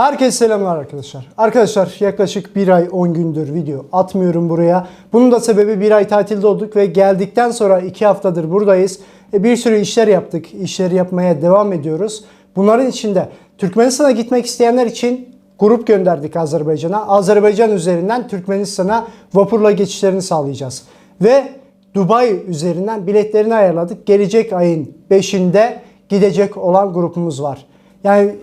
Herkese selamlar arkadaşlar. Arkadaşlar yaklaşık bir ay 10 gündür video atmıyorum buraya. Bunun da sebebi bir ay tatilde olduk ve geldikten sonra 2 haftadır buradayız. E, bir sürü işler yaptık. İşleri yapmaya devam ediyoruz. Bunların içinde Türkmenistan'a gitmek isteyenler için grup gönderdik Azerbaycan'a. Azerbaycan üzerinden Türkmenistan'a vapurla geçişlerini sağlayacağız. Ve Dubai üzerinden biletlerini ayarladık. Gelecek ayın 5'inde gidecek olan grubumuz var. Yani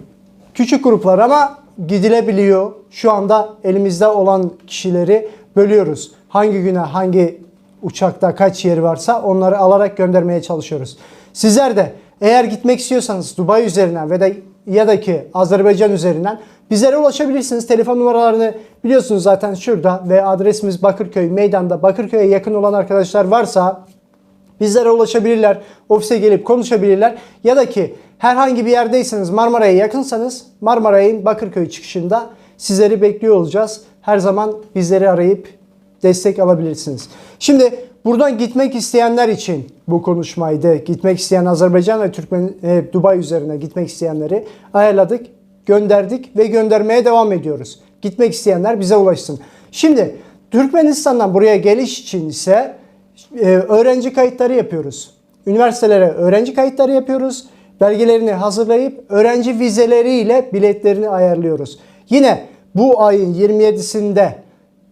Küçük gruplar ama gidilebiliyor. Şu anda elimizde olan kişileri bölüyoruz. Hangi güne hangi uçakta kaç yeri varsa onları alarak göndermeye çalışıyoruz. Sizler de eğer gitmek istiyorsanız Dubai üzerinden ve de ya da ki Azerbaycan üzerinden bizlere ulaşabilirsiniz. Telefon numaralarını biliyorsunuz zaten şurada ve adresimiz Bakırköy meydanda. Bakırköy'e yakın olan arkadaşlar varsa Bizlere ulaşabilirler, ofise gelip konuşabilirler. Ya da ki herhangi bir yerdeyseniz Marmara'ya yakınsanız Marmaray'ın Bakırköy çıkışında sizleri bekliyor olacağız. Her zaman bizleri arayıp destek alabilirsiniz. Şimdi buradan gitmek isteyenler için bu konuşmaydı. Gitmek isteyen Azerbaycan ve Türkmen e, Dubai üzerine gitmek isteyenleri ayarladık, gönderdik ve göndermeye devam ediyoruz. Gitmek isteyenler bize ulaşsın. Şimdi Türkmenistan'dan buraya geliş için ise öğrenci kayıtları yapıyoruz. Üniversitelere öğrenci kayıtları yapıyoruz. Belgelerini hazırlayıp öğrenci vizeleriyle biletlerini ayarlıyoruz. Yine bu ayın 27'sinde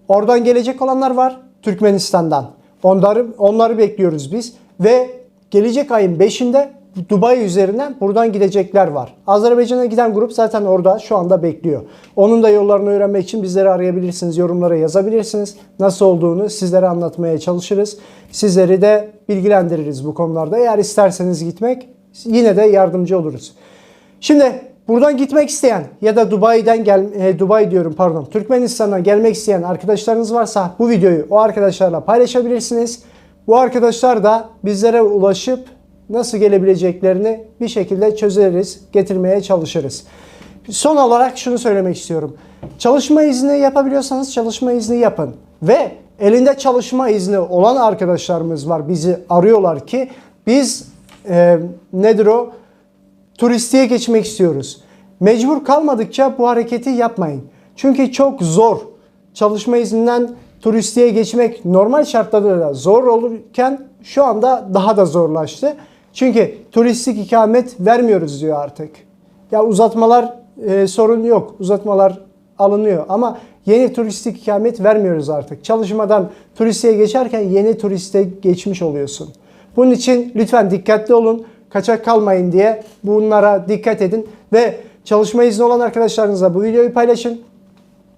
oradan gelecek olanlar var Türkmenistan'dan. Onları onları bekliyoruz biz ve gelecek ayın 5'inde Dubai üzerinden buradan gidecekler var. Azerbaycan'a giden grup zaten orada şu anda bekliyor. Onun da yollarını öğrenmek için bizleri arayabilirsiniz, yorumlara yazabilirsiniz. Nasıl olduğunu sizlere anlatmaya çalışırız. Sizleri de bilgilendiririz bu konularda. Eğer isterseniz gitmek yine de yardımcı oluruz. Şimdi buradan gitmek isteyen ya da Dubai'den gel e, Dubai diyorum pardon Türkmenistan'a gelmek isteyen arkadaşlarınız varsa bu videoyu o arkadaşlarla paylaşabilirsiniz. Bu arkadaşlar da bizlere ulaşıp nasıl gelebileceklerini bir şekilde çözeriz, getirmeye çalışırız. Son olarak şunu söylemek istiyorum. Çalışma izni yapabiliyorsanız çalışma izni yapın. Ve elinde çalışma izni olan arkadaşlarımız var. Bizi arıyorlar ki biz e, nedir o? Turistiğe geçmek istiyoruz. Mecbur kalmadıkça bu hareketi yapmayın. Çünkü çok zor. Çalışma izninden turistiğe geçmek normal şartlarda da zor olurken şu anda daha da zorlaştı. Çünkü turistik ikamet vermiyoruz diyor artık. Ya uzatmalar e, sorun yok. Uzatmalar alınıyor ama yeni turistik ikamet vermiyoruz artık. Çalışmadan turistiğe geçerken yeni turiste geçmiş oluyorsun. Bunun için lütfen dikkatli olun. Kaçak kalmayın diye bunlara dikkat edin ve çalışma izni olan arkadaşlarınızla bu videoyu paylaşın.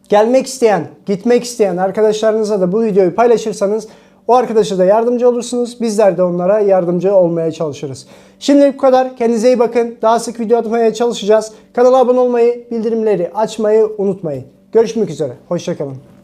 Gelmek isteyen, gitmek isteyen arkadaşlarınıza da bu videoyu paylaşırsanız o arkadaşa da yardımcı olursunuz. Bizler de onlara yardımcı olmaya çalışırız. Şimdilik bu kadar. Kendinize iyi bakın. Daha sık video atmaya çalışacağız. Kanala abone olmayı, bildirimleri açmayı unutmayın. Görüşmek üzere. Hoşçakalın.